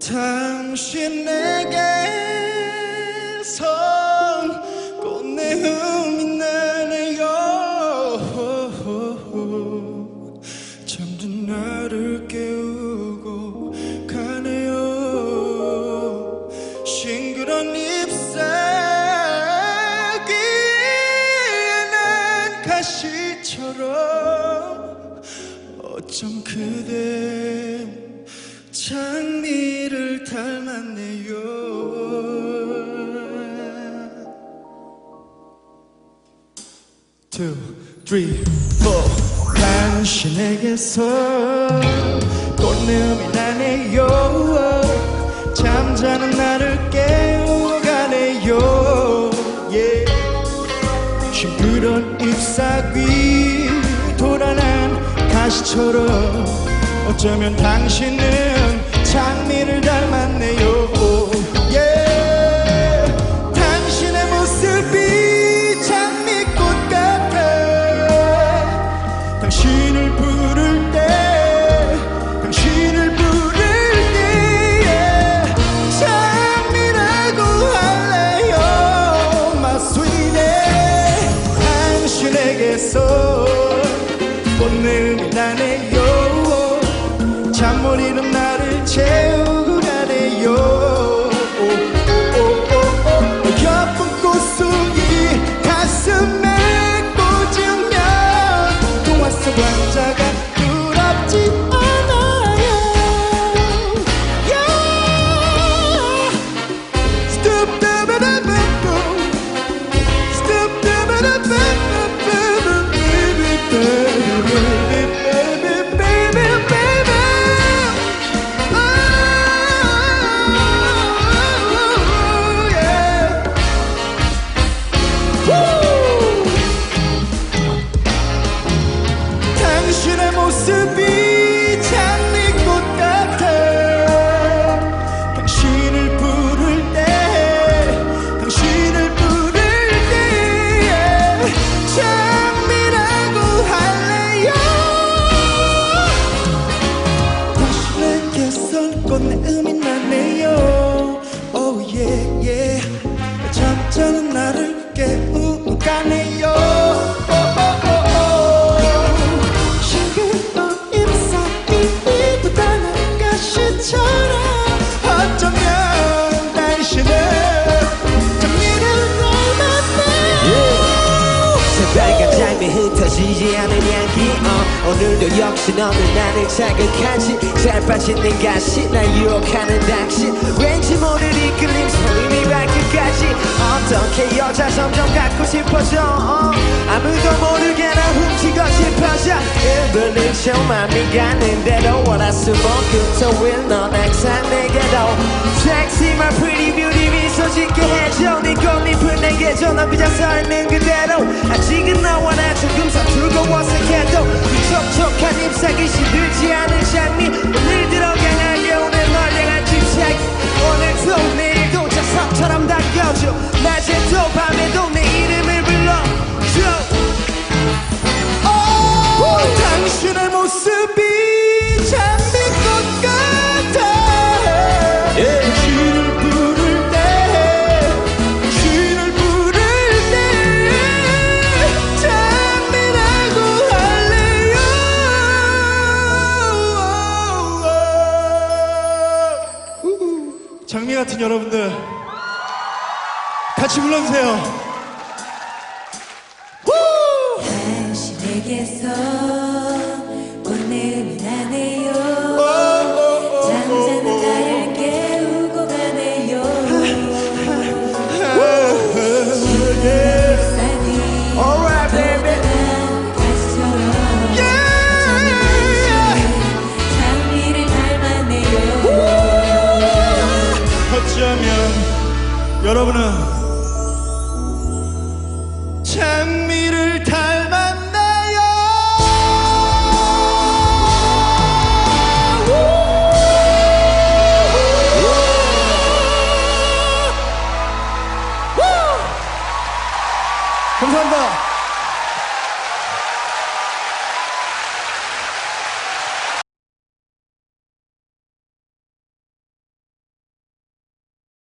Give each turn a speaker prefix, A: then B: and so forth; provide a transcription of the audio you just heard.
A: 당신에게서 꽃내음이 나네요. 잠든 나를 깨우고 가네요. 싱그런 잎사귀에 난 가시처럼 어쩜 그대 장미 Two, three, four. 당신에게서 꽃내음이 나네요 잠자는 나를 깨워가네요. Yeah. 싱그런 잎사귀 돌아난 가시처럼 어쩌면 당신은 장미를 닮았네요 당신에게서 꽃내음이 나네요 모습이 장미꽃 같아. 당신을 부를 때 당신을 부를 때 장미라고 할래요. 당신에게선 꽃내 음
B: 오늘도 역시 너는 나를 자극하지. 잘 빠지는 가시 날 유혹하는 당신. 왠지 모를 이끌림 소림이 발끝까지. 어떻게 여자 점점 갖고 싶어져? 어, 아무도 모르게 나 훔치고 싶어져. 1분 1초만 미가는 대로 월화수목금 토일 넌 항상 내게로 Sexy my pretty 내게 줘넌 그저 서있는 그대로. 아직은 너와 나 조금 서툴고 어색해도 이 촉촉한 잎사귀 시들
A: 같은 여러분들 같이 불러주세요 후!
C: 여러분은 찬미를